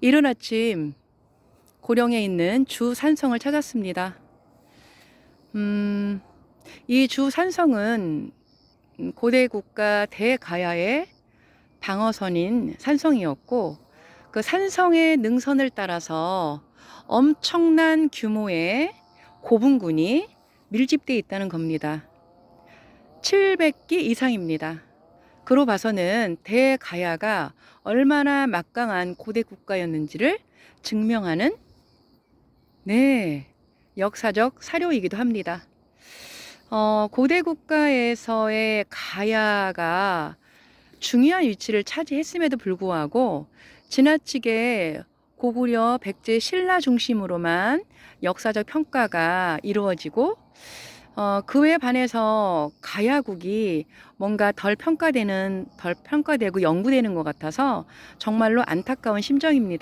이른 아침 고령에 있는 주 산성을 찾았습니다. 음, 이 주 산성은 고대 국가 대가야의 방어선인 산성이었고 그 산성의 능선을 따라서 엄청난 규모의 고분군이 밀집되어 있다는 겁니다. 700기 이상입니다. 그로 봐서는 대가야가 얼마나 막강한 고대 국가였는지를 증명하는 네 역사적 사료이기도 합니다. 어, 고대 국가에서의 가야가 중요한 위치를 차지했음에도 불구하고 지나치게 고구려 백제 신라 중심으로만 역사적 평가가 이루어지고 어, 그에 반해서 가야국이 뭔가 덜 평가되는 덜 평가되고 연구되는 것 같아서 정말로 안타까운 심정입니다.